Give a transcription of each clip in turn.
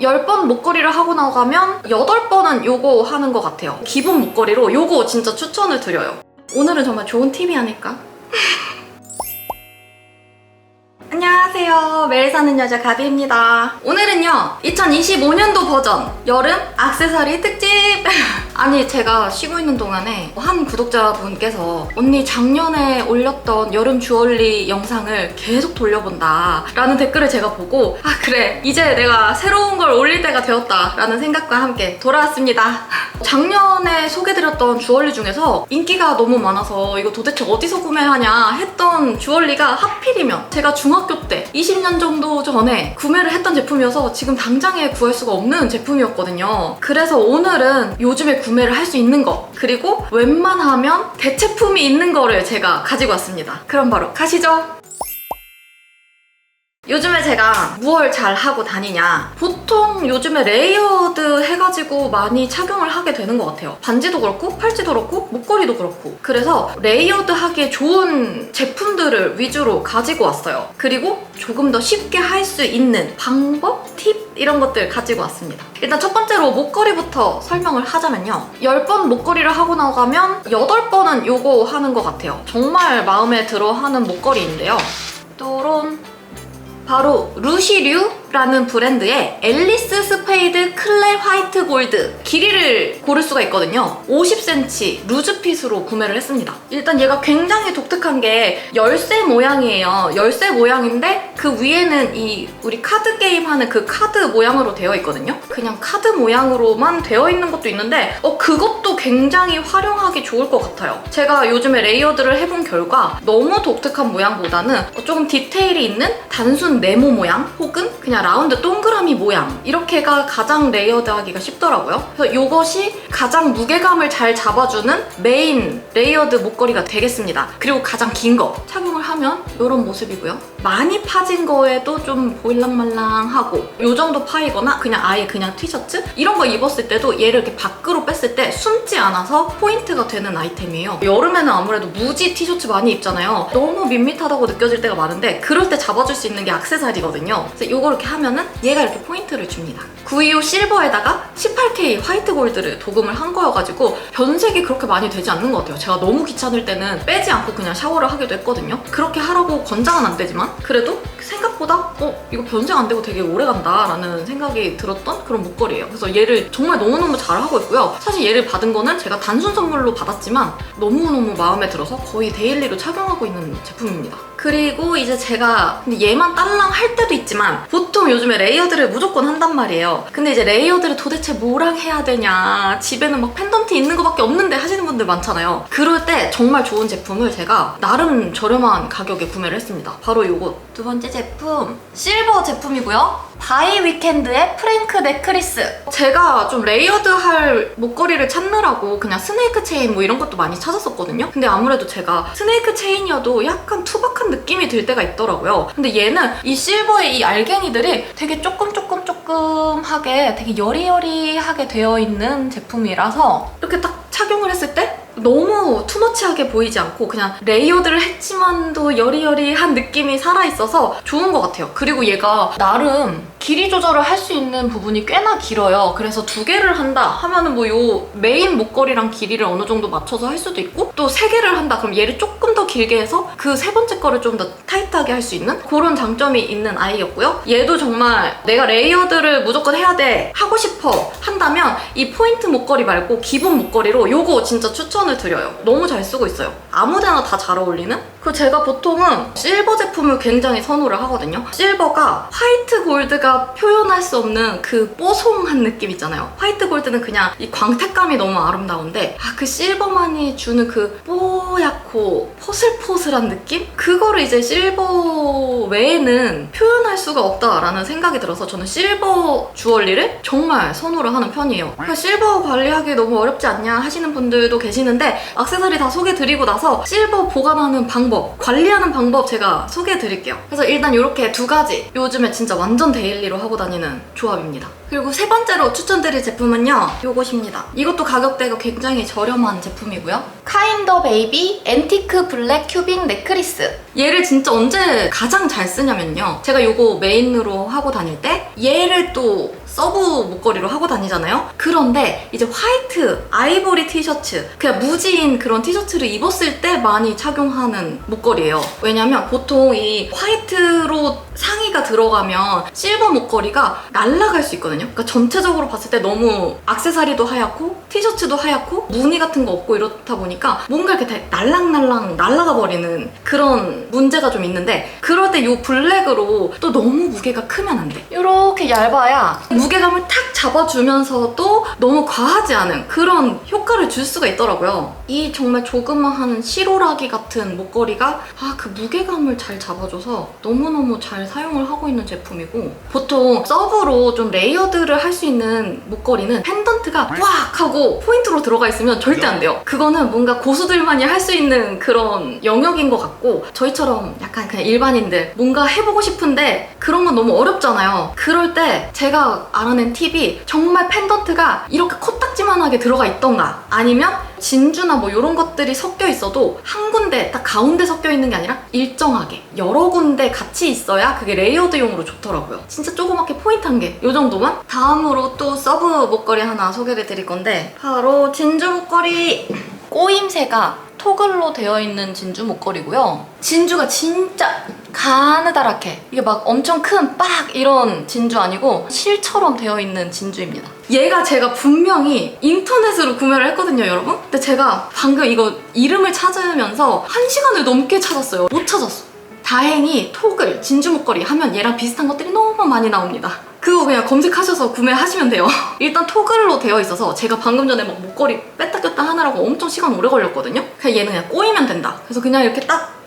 10번 목걸이를 하고 나가면 8번은 요거 하는 것 같아요. 기본 목걸이로 요거 진짜 추천을 드려요. 오늘은 정말 좋은 팁이 아닐까? 안녕하세요. 매일 사는 여자 가비입니다. 오늘은요, 2025년도 버전 여름 악세사리 특집! 아니, 제가 쉬고 있는 동안에 한 구독자분께서 언니 작년에 올렸던 여름 주얼리 영상을 계속 돌려본다. 라는 댓글을 제가 보고, 아, 그래. 이제 내가 새로운 걸 올릴 때가 되었다. 라는 생각과 함께 돌아왔습니다. 작년에 소개드렸던 주얼리 중에서 인기가 너무 많아서 이거 도대체 어디서 구매하냐 했던 주얼리가 하필이면 제가 중학교 때 20년 정도 전에 구매를 했던 제품이어서 지금 당장에 구할 수가 없는 제품이었거든요. 그래서 오늘은 요즘에 구 매를 할 수 있는 거 그리고 웬만하면 대체품이 있는 거를 제가 가지고 왔습니다. 그럼 바로 가시죠. 요즘에 제가 무얼 잘 하고 다니냐. 보통 요즘에 레이어드 해가지고 많이 착용을 하게 되는 것 같아요. 반지도 그렇고 팔찌도 그렇고 목걸이도 그렇고. 그래서 레이어드 하기에 좋은 제품들을 위주로 가지고 왔어요. 그리고 조금 더 쉽게 할 수 있는 방법, 팁 이런 것들 가지고 왔습니다. 일단 첫 번째로 목걸이부터 설명을 하자면요. 10번 목걸이를 하고 나가면 8번은 요거 하는 것 같아요. 정말 마음에 들어 하는 목걸이인데요. 또론 바로 루시류 라는 브랜드의 앨리스 스페이드 클레 화이트 골드 길이를 고를 수가 있거든요. 50cm 루즈핏으로 구매를 했습니다. 일단 얘가 굉장히 독특한 게 열쇠 모양이에요. 열쇠 모양인데 그 위에는 이 우리 카드 게임 하는 그 카드 모양으로 되어 있거든요. 그냥 카드 모양으로만 되어 있는 것도 있는데 어 그것도 굉장히 활용하기 좋을 것 같아요. 제가 요즘에 레이어드를 해본 결과 너무 독특한 모양보다는 어, 조금 디테일이 있는 단순 네모 모양 혹은 그냥 라운드 동그라미 모양 이렇게가 가장 레이어드하기가 쉽더라고요. 그래서 이것이 가장 무게감을 잘 잡아주는 메인 레이어드 목걸이가 되겠습니다. 그리고 가장 긴 거 착용을 하면 이런 모습이고요. 많이 파진 거에도 좀 보일랑말랑하고 이 정도 파이거나 그냥 아예 그냥 티셔츠 이런 거 입었을 때도 얘를 이렇게 밖으로 뺐을 때 숨지 않아서 포인트가 되는 아이템이에요. 여름에는 아무래도 무지 티셔츠 많이 입잖아요. 너무 밋밋하다고 느껴질 때가 많은데 그럴 때 잡아줄 수 있는 게 악세사리거든요. 그래서 이거 이렇게 하면은 얘가 이렇게 포인트를 줍니다. 925 실버에다가 18K 화이트 골드를 도금을 한 거여가지고 변색이 그렇게 많이 되지 않는 것 같아요. 제가 너무 귀찮을 때는 빼지 않고 그냥 샤워를 하기도 했거든요. 그렇게 하라고 권장은 안 되지만 그래도 생각보다 어 이거 변색 안 되고 되게 오래 간다라는 생각이 들었던 그런 목걸이에요. 그래서 얘를 정말 너무너무 잘 하고 있고요. 사실 얘를 받은 거는 제가 단순 선물로 받았지만 너무너무 마음에 들어서 거의 데일리로 착용하고 있는 제품입니다. 그리고 이제 제가 근데 얘만 딸랑 할 때도 있지만 보통 요즘에 레이어드를 무조건 한단 말이에요. 근데 이제 레이어드를 도대체 뭐랑 해야 되냐 집에는 막 펜던트 있는 거밖에 없는데 하시는 분들 많잖아요. 그럴 때 정말 좋은 제품을 제가 나름 저렴한 가격에 구매를 했습니다. 바로 요거 두 번째 제품 실버 제품이고요. 바이 위켄드의 프랭크 넥크리스. 제가 좀 레이어드 할 목걸이를 찾느라고 그냥 스네이크 체인 뭐 이런 것도 많이 찾았었거든요. 근데 아무래도 제가 스네이크 체인이어도 약간 투박한 느낌이 들 때가 있더라고요. 근데 얘는 이 실버의 이 알갱이들이 되게 조금 조금 조금하게 되게 여리여리하게 되어 있는 제품이라서 이렇게 딱 착용을 했을 때 너무 투머치하게 보이지 않고 그냥 레이어드를 했지만도 여리여리한 느낌이 살아있어서 좋은 것 같아요. 그리고 얘가 나름 길이 조절을 할 수 있는 부분이 꽤나 길어요. 그래서 두 개를 한다 하면은 뭐 요 메인 목걸이랑 길이를 어느 정도 맞춰서 할 수도 있고 또 세 개를 한다 그럼 얘를 조금 더 길게 해서 그 세 번째 거를 좀 더 타이트하게 할 수 있는 그런 장점이 있는 아이였고요. 얘도 정말 내가 레이어드를 무조건 해야 돼 하고 싶어 한다면 이 포인트 목걸이 말고 기본 목걸이로 요거 진짜 추천을 드려요. 너무 잘 쓰고 있어요. 아무데나 다 잘 어울리는? 그 제가 보통은 실버 제품을 굉장히 선호를 하거든요. 실버가 화이트 골드가 표현할 수 없는 그 뽀송한 느낌 있잖아요. 화이트 골드는 그냥 이 광택감이 너무 아름다운데 아, 그 실버만이 주는 그 뽀얗고 포슬포슬한 느낌? 그거를 이제 실버 외에는 표현할 수가 없다라는 생각이 들어서 저는 실버 주얼리를 정말 선호를 하는 편이에요. 그러니까 실버 관리하기 너무 어렵지 않냐 하시는 분들도 계시는데 악세사리 다 소개드리고 나서 실버 보관하는 방법, 관리하는 방법 제가 소개해 드릴게요. 그래서 일단 이렇게 두 가지 요즘에 진짜 완전 데일리로 하고 다니는 조합입니다. 그리고 세 번째로 추천드릴 제품은요. 이것입니다. 이것도 가격대가 굉장히 저렴한 제품이고요. 카인더 베이비 앤티크 블랙 큐빅 넥크리스. 얘를 진짜 언제 가장 잘 쓰냐면요. 제가 이거 메인으로 하고 다닐 때 얘를 또 서브 목걸이로 하고 다니잖아요. 그런데 이제 화이트, 아이보리 티셔츠, 그냥 무지인 그런 티셔츠를 입었을 때 많이 착용하는 목걸이에요. 왜냐면 보통 이 화이트로 상의가 들어가면 실버 목걸이가 날아갈 수 있거든요. 그러니까 전체적으로 봤을 때 너무 악세사리도 하얗고 티셔츠도 하얗고 무늬 같은 거 없고 이렇다 보니까 뭔가 이렇게 다 날랑날랑 날아가 버리는 그런 문제가 좀 있는데 그럴 때 이 블랙으로 또 너무 무게가 크면 안 돼. 이렇게 얇아야 무게감을 탁 잡아주면서도 너무 과하지 않은 그런 효과를 줄 수가 있더라고요. 이 정말 조그마한 시로라기 같은 목걸이가 아 그 무게감을 잘 잡아줘서 너무너무 잘 사용을 하고 있는 제품이고 보통 서브로 좀 레이어드를 할 수 있는 목걸이는 펜던트가 꽉 하고 포인트로 들어가 있으면 절대 안 돼요. 그거는 뭔가 고수들만이 할 수 있는 그런 영역인 것 같고 저희처럼 약간 그냥 일반인들 뭔가 해보고 싶은데 그런 건 너무 어렵잖아요. 그럴 때 제가 알아낸 팁이 정말 펜던트가 이렇게 코딱지만하게 들어가 있던가 아니면 진주나 뭐 이런 것들이 섞여 있어도 한 군데 딱 가운데 섞여 있는 게 아니라 일정하게 여러 군데 같이 있어야 그게 레이어드용으로 좋더라고요. 진짜 조그맣게 포인트 한 개, 요 정도만? 다음으로 또 서브 목걸이 하나 소개를 드릴 건데 바로 진주 목걸이 꼬임새가 토글로 되어 있는 진주 목걸이고요. 진주가 진짜 가느다랗게 이게 막 엄청 큰 빡 이런 진주 아니고 실처럼 되어 있는 진주입니다. 얘가 제가 분명히 인터넷으로 구매를 했거든요, 여러분. 근데 제가 방금 이거 이름을 찾으면서 한 시간을 넘게 찾았어요. 못 찾았어. 다행히 톡을 진주 목걸이 하면 얘랑 비슷한 것들이 너무 많이 나옵니다. 그거 그냥 검색하셔서 구매하시면 돼요. 일단 토글로 되어 있어서 제가 방금 전에 막 목걸이 뺐다 꼈다 하느라고 엄청 시간 오래 걸렸거든요. 그냥 얘는 그냥 꼬이면 된다. 그래서 그냥 이렇게 딱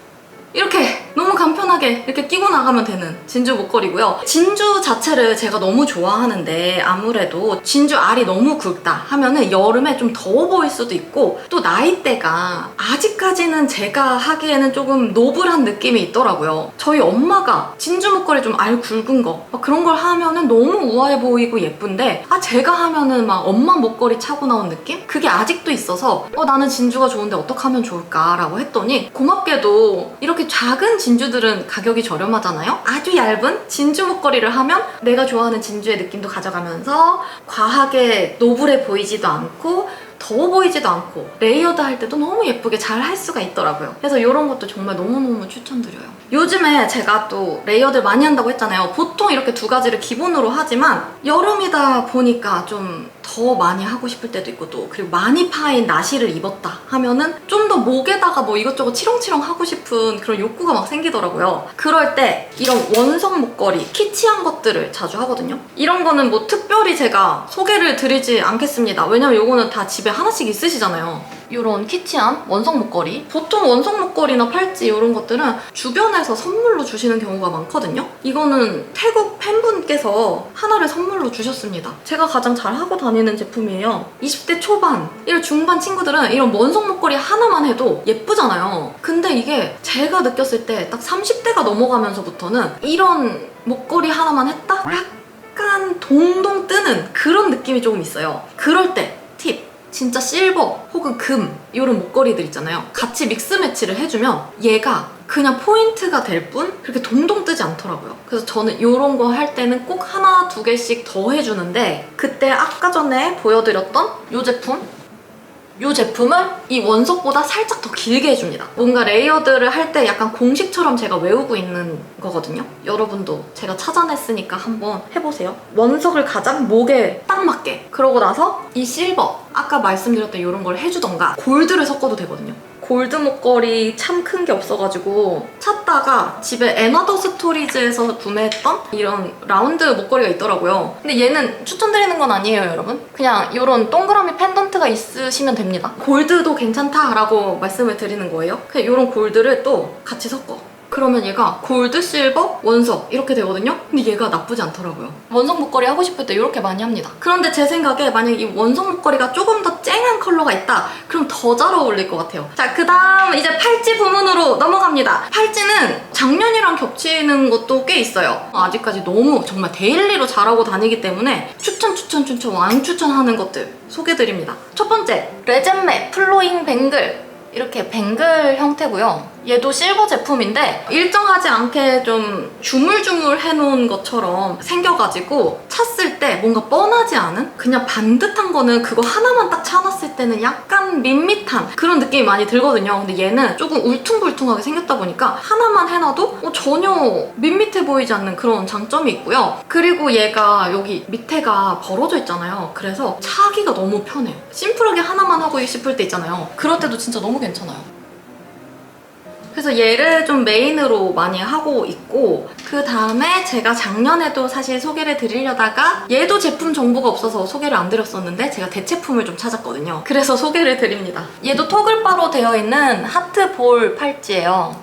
이렇게 너무 간편하게 이렇게 끼고 나가면 되는 진주 목걸이고요. 진주 자체를 제가 너무 좋아하는데 아무래도 진주 알이 너무 굵다 하면은 여름에 좀 더워 보일 수도 있고 또 나이대가 아직까지는 제가 하기에는 조금 노블한 느낌이 있더라고요. 저희 엄마가 진주 목걸이 좀 알 굵은 거막 그런 걸 하면은 너무 우아해 보이고 예쁜데 아 제가 하면은 막 엄마 목걸이 차고 나온 느낌? 그게 아직도 있어서 어 나는 진주가 좋은데 어떻게 하면 좋을까라고 했더니 고맙게도 이렇게 작은 진주들은 가격이 저렴하잖아요? 아주 얇은 진주 목걸이를 하면 내가 좋아하는 진주의 느낌도 가져가면서 과하게 노블해 보이지도 않고 더워 보이지도 않고 레이어드 할 때도 너무 예쁘게 잘 할 수가 있더라고요. 그래서 이런 것도 정말 너무너무 추천드려요. 요즘에 제가 또 레이어드 많이 한다고 했잖아요. 보통 이렇게 두 가지를 기본으로 하지만 여름이다 보니까 좀 더 많이 하고 싶을 때도 있고 또 그리고 많이 파인 나시를 입었다 하면은 좀 더 목에다가 뭐 이것저것 치렁치렁 하고 싶은 그런 욕구가 막 생기더라고요. 그럴 때 이런 원성 목걸이 키치한 것들을 자주 하거든요. 이런 거는 뭐 특별히 제가 소개를 드리지 않겠습니다. 왜냐면 이거는 다 집에 하나씩 있으시잖아요. 이런 키치한 원성 목걸이 보통 원성 목걸이나 팔찌 이런 것들은 주변에서 선물로 주시는 경우가 많거든요 이거는 태국 팬분께서 하나를 선물로 주셨습니다 제가 가장 잘 하고 다니는 제품이에요 20대 초반 이런 중반 친구들은 이런 원성 목걸이 하나만 해도 예쁘잖아요 근데 이게 제가 느꼈을 때 딱 30대가 넘어가면서부터는 이런 목걸이 하나만 했다? 약간 동동 뜨는 그런 느낌이 조금 있어요 그럴 때 팁! 진짜 실버 혹은 금 이런 목걸이들 있잖아요. 같이 믹스 매치를 해주면 얘가 그냥 포인트가 될 뿐 그렇게 동동 뜨지 않더라고요. 그래서 저는 이런 거 할 때는 꼭 하나 두 개씩 더 해주는데 그때 아까 전에 보여드렸던 이 제품 이 제품은 이 원석보다 살짝 더 길게 해줍니다. 뭔가 레이어드를 할 때 약간 공식처럼 제가 외우고 있는 거거든요. 여러분도 제가 찾아냈으니까 한번 해보세요. 원석을 가장 목에 딱 맞게. 그러고 나서 이 실버, 아까 말씀드렸던 이런 걸 해주던가 골드를 섞어도 되거든요. 골드 목걸이 참 큰 게 없어가지고 찾다가 집에 에나더 스토리즈에서 구매했던 이런 라운드 목걸이가 있더라고요. 근데 얘는 추천드리는 건 아니에요, 여러분. 그냥 이런 동그라미 펜던트가 있으시면 됩니다. 골드도 괜찮다라고 말씀을 드리는 거예요. 그냥 이런 골드를 또 같이 섞어. 그러면 얘가 골드, 실버, 원석 이렇게 되거든요? 근데 얘가 나쁘지 않더라고요. 원석 목걸이 하고 싶을 때 이렇게 많이 합니다. 그런데 제 생각에 만약 이 원석 목걸이가 조금 더 컬러가 있다? 그럼 더 잘 어울릴 것 같아요. 자, 그 다음 이제 팔찌 부문으로 넘어갑니다. 팔찌는 작년이랑 겹치는 것도 꽤 있어요. 아직까지 너무 정말 데일리로 잘하고 다니기 때문에 추천, 추천, 추천, 왕 추천하는 것들 소개드립니다. 첫 번째, 레젠메 플로잉 뱅글. 이렇게 뱅글 형태고요. 얘도 실버 제품인데 일정하지 않게 좀 주물주물 해놓은 것처럼 생겨가지고 찼을 때 뭔가 뻔하지 않은 그냥 반듯한 거는 그거 하나만 딱 차놨을 때는 약간 밋밋한 그런 느낌이 많이 들거든요. 근데 얘는 조금 울퉁불퉁하게 생겼다 보니까 하나만 해놔도 어, 전혀 밋밋해 보이지 않는 그런 장점이 있고요. 그리고 얘가 여기 밑에가 벌어져 있잖아요. 그래서 차기가 너무 편해요. 심플하게 하나만 하고 싶을 때 있잖아요. 그럴 때도 진짜 너무 괜찮아요. 그래서 얘를 좀 메인으로 많이 하고 있고 그 다음에 제가 작년에도 사실 소개를 드리려다가 얘도 제품 정보가 없어서 소개를 안 드렸었는데 제가 대체품을 좀 찾았거든요. 그래서 소개를 드립니다. 얘도 토글바로 되어 있는 하트 볼 팔찌예요.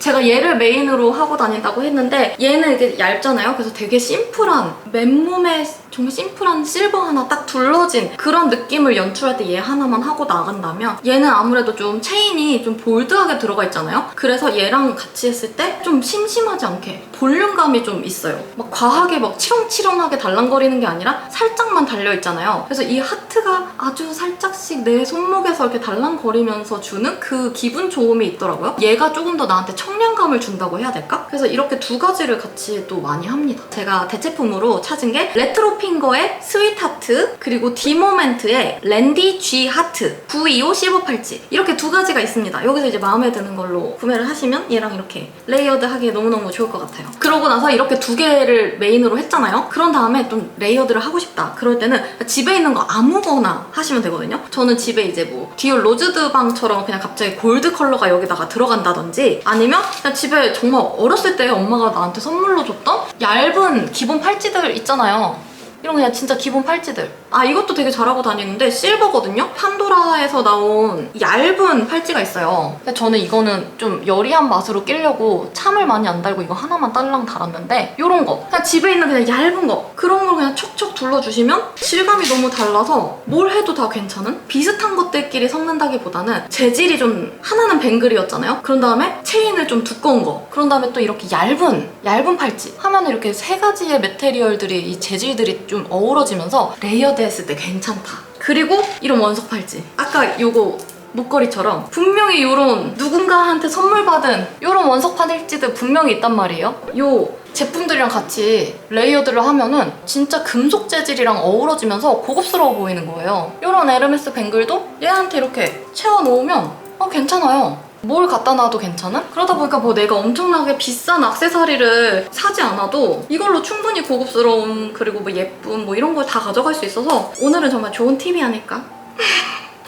제가 얘를 메인으로 하고 다닌다고 했는데 얘는 이게 얇잖아요. 그래서 되게 심플한 맨몸에 정말 심플한 실버 하나 딱 둘러진 그런 느낌을 연출할 때 얘 하나만 하고 나간다면 얘는 아무래도 좀 체인이 좀 볼드하게 들어가 있잖아요. 그래서 얘랑 같이 했을 때 좀 심심하지 않게 볼륨감이 좀 있어요. 막 과하게 막 치렁치렁하게 달랑거리는 게 아니라 살짝만 달려 있잖아요. 그래서 이 하트가 아주 살짝씩 내 손목에서 이렇게 달랑거리면서 주는 그 기분 좋음이 있더라고요. 얘가 조금 더 나한테 청량감을 준다고 해야 될까? 그래서 이렇게 두 가지를 같이 또 많이 합니다. 제가 대체품으로 찾은 게 레트로 핑거의 스윗 하트 그리고 디모멘트의 랜디 G 하트 925 실버 팔찌 이렇게 두 가지가 있습니다. 여기서 이제 마음에 드는 걸로 구매를 하시면 얘랑 이렇게 레이어드 하기에 너무너무 좋을 것 같아요. 그러고 나서 이렇게 두 개를 메인으로 했잖아요. 그런 다음에 좀 레이어드를 하고 싶다. 그럴 때는 집에 있는 거 아무거나 하시면 되거든요. 저는 집에 이제 뭐 디올 로즈드 방처럼 그냥 갑자기 골드 컬러가 여기다가 들어간다든지 아니면 그냥 집에 정말 어렸을 때 엄마가 나한테 선물로 줬던 얇은 기본 팔찌들 있잖아요. 이런 그냥 진짜 기본 팔찌들. 아 이것도 되게 잘하고 다니는데 실버거든요. 판도라에서 나온 얇은 팔찌가 있어요. 근데 저는 이거는 좀 여리한 맛으로 끼려고 참을 많이 안 달고 이거 하나만 딸랑 달았는데 이런 거 그냥 집에 있는 그냥 얇은 거 그런 걸 그냥 척척 둘러주시면 실감이 너무 달라서 뭘 해도 다 괜찮은 비슷한 것들끼리 섞는다기보다는 재질이 좀 하나는 뱅글이었잖아요. 그런 다음에 체인을 좀 두꺼운 거 그런 다음에 또 이렇게 얇은 얇은 팔찌 하면 이렇게 세 가지의 메테리얼들이 이 재질들이 좀 어우러지면서 레이어드 했을 때 괜찮다. 그리고 이런 원석 팔찌. 아까 요거 목걸이처럼 분명히 이런 누군가한테 선물 받은 이런 원석 팔찌들 분명히 있단 말이에요. 요 제품들이랑 같이 레이어드를 하면은 진짜 금속 재질이랑 어우러지면서 고급스러워 보이는 거예요. 이런 에르메스 뱅글도 얘한테 이렇게 채워 놓으면 어 괜찮아요. 뭘 갖다 놔도 괜찮은? 그러다 보니까 뭐 내가 엄청나게 비싼 액세서리를 사지 않아도 이걸로 충분히 고급스러움 그리고 뭐 예쁨 뭐 이런 걸 다 가져갈 수 있어서 오늘은 정말 좋은 팁이 아닐까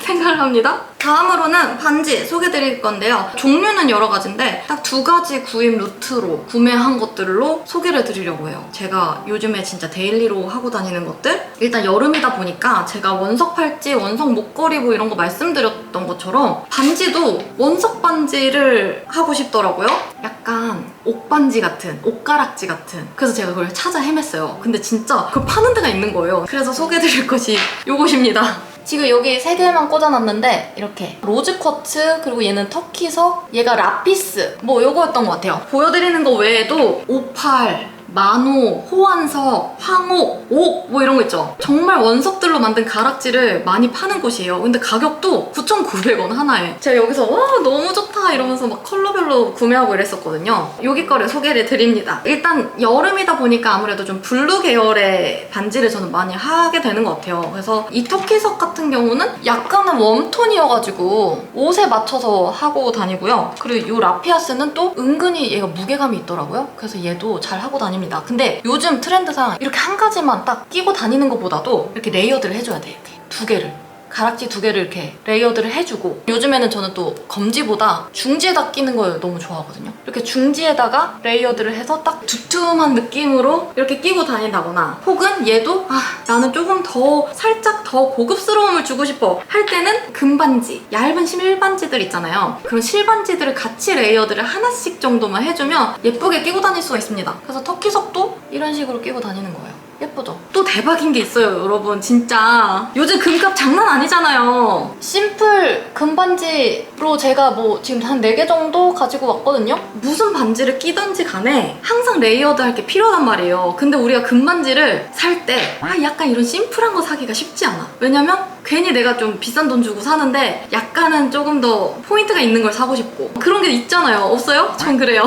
생각을 합니다. 다음으로는 반지 소개드릴 건데요. 종류는 여러 가지인데 딱 두 가지 구입 루트로 구매한 것들로 소개를 드리려고 해요. 제가 요즘에 진짜 데일리로 하고 다니는 것들 일단 여름이다 보니까 제가 원석 팔찌, 원석 목걸이 뭐 이런 거 말씀드렸던 것처럼 반지도 원석 반지를 하고 싶더라고요. 약간 옥반지 같은, 옷가락지 같은. 그래서 제가 그걸 찾아 헤맸어요. 근데 진짜 그걸 파는 데가 있는 거예요. 그래서 소개드릴 것이 요것입니다. 지금 여기 세 개만 꽂아놨는데 이렇게 로즈 쿼츠 그리고 얘는 터키석 얘가 라피스. 뭐 요거였던 것 같아요. 보여드리는 거 외에도 오팔 만호, 호환석, 황옥, 옥 뭐 이런 거 있죠. 정말 원석들로 만든 가락지를 많이 파는 곳이에요. 근데 가격도 9,900원 하나에. 제가 여기서 와 너무 좋다 이러면서 막 컬러별로 구매하고 이랬었거든요. 여기 거를 소개를 드립니다. 일단 여름이다 보니까 아무래도 좀 블루 계열의 반지를 저는 많이 하게 되는 것 같아요. 그래서 이 터키석 같은 경우는 약간은 웜톤이어가지고 옷에 맞춰서 하고 다니고요. 그리고 이 라피아스는 또 은근히 얘가 무게감이 있더라고요. 그래서 얘도 잘 하고 다 닙니다. 근데 요즘 트렌드상 이렇게 한 가지만 딱 끼고 다니는 것보다도 이렇게 레이어드를 해줘야 돼. 두 개를 가락지 두 개를 이렇게 레이어드를 해주고 요즘에는 저는 또 검지보다 중지에다 끼는 걸 너무 좋아하거든요. 이렇게 중지에다가 레이어드를 해서 딱 두툼한 느낌으로 이렇게 끼고 다닌다거나 혹은 얘도 아 나는 조금 더 살짝 더 고급스러움을 주고 싶어 할 때는 금반지 얇은 실반지들 있잖아요. 그런 실반지들을 같이 레이어드를 하나씩 정도만 해주면 예쁘게 끼고 다닐 수가 있습니다. 그래서 터키석도 이런 식으로 끼고 다니는 거예요 예쁘죠? 또 대박인 게 있어요, 여러분. 진짜. 요즘 금값 장난 아니잖아요. 심플 금반지로 제가 뭐 지금 한 4개 정도 가지고 왔거든요? 무슨 반지를 끼든지 간에 항상 레이어드 할 게 필요하단 말이에요. 근데 우리가 금반지를 살 때, 아, 약간 이런 심플한 거 사기가 쉽지 않아. 왜냐면 괜히 내가 좀 비싼 돈 주고 사는데 약간은 조금 더 포인트가 있는 걸 사고 싶고. 그런 게 있잖아요. 없어요? 전 그래요.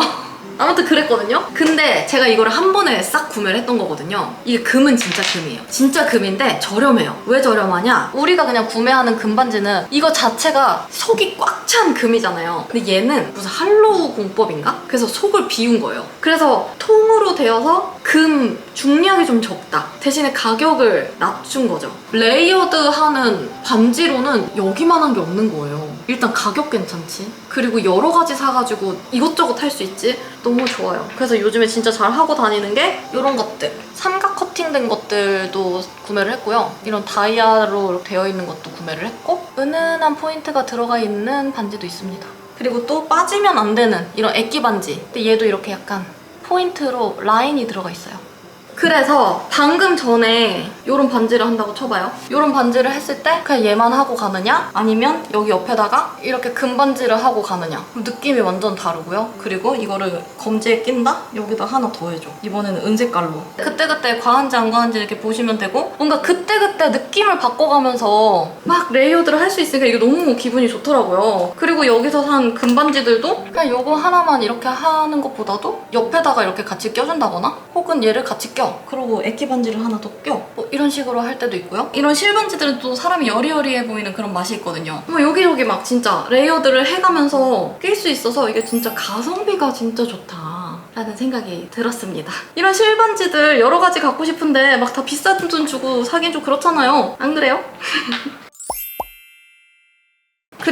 아무튼 그랬거든요. 근데 제가 이거를 한 번에 싹 구매를 했던 거거든요. 이게 금은 진짜 금이에요. 진짜 금인데 저렴해요. 왜 저렴하냐? 우리가 그냥 구매하는 금반지는 이거 자체가 속이 꽉 찬 금이잖아요. 근데 얘는 무슨 할로우 공법인가? 그래서 속을 비운 거예요. 그래서 통으로 되어서 금 중량이 좀 적다. 대신에 가격을 낮춘 거죠. 레이어드 하는 반지로는 여기만 한 게 없는 거예요. 일단 가격 괜찮지. 그리고 여러 가지 사가지고 이것저것 할 수 있지. 너무 좋아요. 그래서 요즘에 진짜 잘 하고 다니는 게 이런 것들. 삼각 커팅된 것들도 구매를 했고요. 이런 다이아로 되어 있는 것도 구매를 했고 은은한 포인트가 들어가 있는 반지도 있습니다. 그리고 또 빠지면 안 되는 이런 애기 반지. 근데 얘도 이렇게 약간 포인트로 라인이 들어가 있어요. 그래서 방금 전에 이런 반지를 한다고 쳐봐요. 이런 반지를 했을 때 그냥 얘만 하고 가느냐 아니면 여기 옆에다가 이렇게 금반지를 하고 가느냐 느낌이 완전 다르고요. 그리고 이거를 검지에 낀다? 여기다 하나 더 해줘. 이번에는 은색깔로. 그때그때 과한지 안 과한지 이렇게 보시면 되고 뭔가 그때그때 느낌을 바꿔가면서 막 레이어드를 할 수 있으니까 이게 너무 기분이 좋더라고요. 그리고 여기서 산 금반지들도 그냥 요거 하나만 이렇게 하는 것보다도 옆에다가 이렇게 같이 껴준다거나 혹은 얘를 같이 껴. 그리고 애기 반지를 하나 더 껴. 뭐 이런 식으로 할 때도 있고요. 이런 실반지들은 또 사람이 여리여리해 보이는 그런 맛이 있거든요. 뭐 여기저기 막 진짜 레이어드를 해가면서 낄 수 있어서 이게 진짜 가성비가 진짜 좋다. 라는 생각이 들었습니다. 이런 실반지들 여러 가지 갖고 싶은데 막 다 비싼 돈 주고 사긴 좀 그렇잖아요. 안 그래요?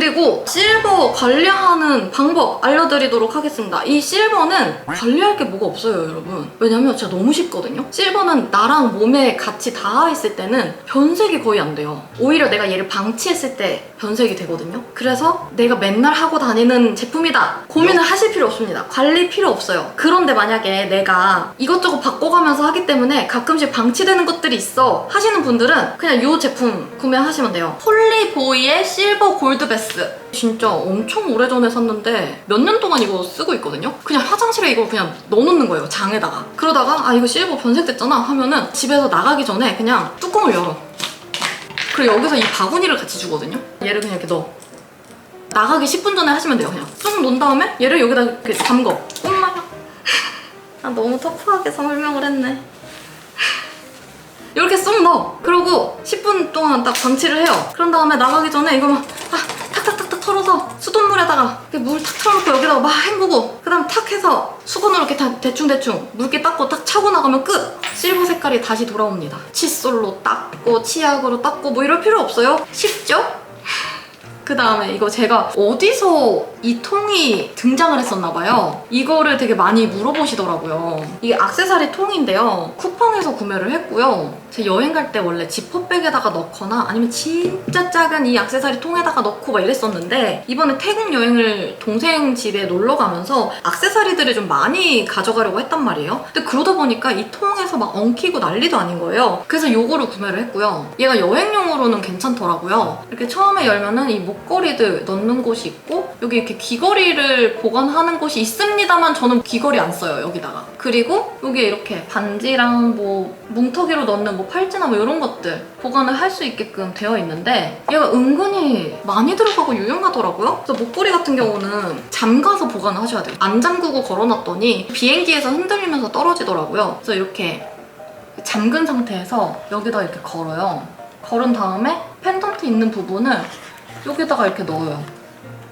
그리고 실버 관리하는 방법 알려드리도록 하겠습니다. 이 실버는 관리할 게 뭐가 없어요, 여러분. 왜냐면 진짜 너무 쉽거든요. 실버는 나랑 몸에 같이 닿아 있을 때는 변색이 거의 안 돼요. 오히려 내가 얘를 방치했을 때 변색이 되거든요. 그래서 내가 맨날 하고 다니는 제품이다. 고민을 하실 필요 없습니다. 관리 필요 없어요. 그런데 만약에 내가 이것저것 바꿔가면서 하기 때문에 가끔씩 방치되는 것들이 있어 하시는 분들은 그냥 이 제품 구매하시면 돼요. 폴리보이의 실버 골드 베스. 진짜 엄청 오래전에 샀는데 몇 년 동안 이거 쓰고 있거든요. 그냥 화장실에 이거 그냥 넣어놓는 거예요. 장에다가. 그러다가 아 이거 실버 변색됐잖아 하면은 집에서 나가기 전에 그냥 뚜껑을 열어. 그리고 여기서 이 바구니를 같이 주거든요. 얘를 그냥 이렇게 넣어. 나가기 10분 전에 하시면 돼요. 그냥 쭉 놓은 다음에 얘를 여기다 이렇게 잠궈. 엄마야. 아 너무 터프하게 설명을 했네. 이렇게 쏙 넣어. 그리고 10분 동안 딱 방치를 해요. 그런 다음에 나가기 전에 이거 막 아, 털어서 수돗물에다가 이렇게 물탁 털어놓고 여기다가 막 헹구고 그 다음 탁 해서 수건으로 이렇게 다 대충대충 물기 닦고 탁 차고 나가면 끝! 실버 색깔이 다시 돌아옵니다. 칫솔로 닦고 치약으로 닦고 뭐 이럴 필요 없어요. 쉽죠? 그 다음에 이거 제가 어디서 이 통이 등장을 했었나 봐요. 이거를 되게 많이 물어보시더라고요. 이게 악세사리 통인데요. 쿠팡에서 구매를 했고요. 제 여행 갈 때 원래 지퍼백에다가 넣거나 아니면 진짜 작은 이 악세사리 통에다가 넣고 막 이랬었는데 이번에 태국 여행을 동생 집에 놀러 가면서 악세사리들을 좀 많이 가져가려고 했단 말이에요. 근데 그러다 보니까 이 통에서 막 엉키고 난리도 아닌 거예요. 그래서 요거를 구매를 했고요. 얘가 여행용으로는 괜찮더라고요. 이렇게 처음에 열면은 이 목 걸이들 넣는 곳이 있고 여기 이렇게 귀걸이를 보관하는 곳이 있습니다만 저는 귀걸이 안 써요 여기다가. 그리고 여기에 이렇게 반지랑 뭐 뭉터기로 넣는 뭐 팔찌나 뭐 이런 것들 보관을 할 수 있게끔 되어 있는데 얘가 은근히 많이 들어가고 유용하더라고요. 그래서 목걸이 같은 경우는 잠가서 보관을 하셔야 돼요. 안 잠그고 걸어놨더니 비행기에서 흔들리면서 떨어지더라고요. 그래서 이렇게 잠근 상태에서 여기다 이렇게 걸어요. 걸은 다음에 펜던트 있는 부분을 여기다가 이렇게 넣어요.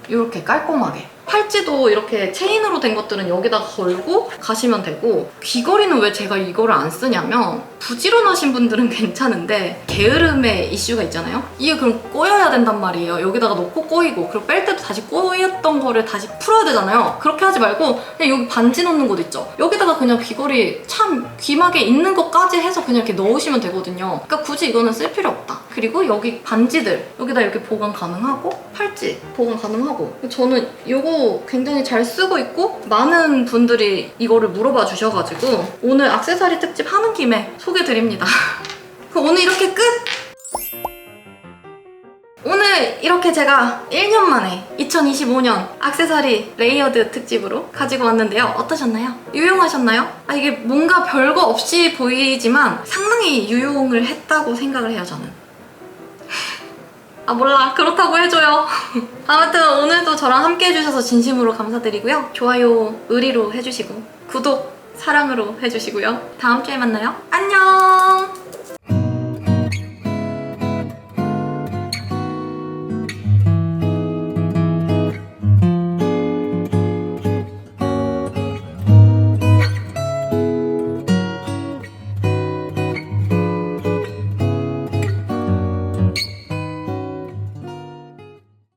이렇게 깔끔하게. 팔찌도 이렇게 체인으로 된 것들은 여기다가 걸고 가시면 되고 귀걸이는 왜 제가 이거를 안 쓰냐면 부지런하신 분들은 괜찮은데 게으름의 이슈가 있잖아요. 이게 그럼 꼬여야 된단 말이에요. 여기다가 넣고 꼬이고 그리고 뺄 때도 다시 꼬였던 거를 다시 풀어야 되잖아요. 그렇게 하지 말고 그냥 여기 반지 넣는 곳 있죠? 여기다가 그냥 귀걸이 참 귀막에 있는 것까지 해서 그냥 이렇게 넣으시면 되거든요. 그러니까 굳이 이거는 쓸 필요 없다 그리고 여기 반지들 여기다 이렇게 보관 가능하고 팔찌 보관 가능하고 저는 이거 굉장히 잘 쓰고 있고 많은 분들이 이거를 물어봐 주셔가지고 오늘 악세사리 특집 하는 김에 소개드립니다. 그럼 오늘 이렇게 끝! 오늘 이렇게 제가 1년 만에 2025년 악세사리 레이어드 특집으로 가지고 왔는데요. 어떠셨나요? 유용하셨나요? 아, 이게 뭔가 별거 없이 보이지만 상당히 유용을 했다고 생각을 해요, 저는. 아, 몰라. 그렇다고 해줘요. 아무튼 오늘도 저랑 함께 해주셔서 진심으로 감사드리고요. 좋아요, 의리로 해주시고, 구독, 사랑으로 해주시고요. 다음 주에 만나요. 안녕!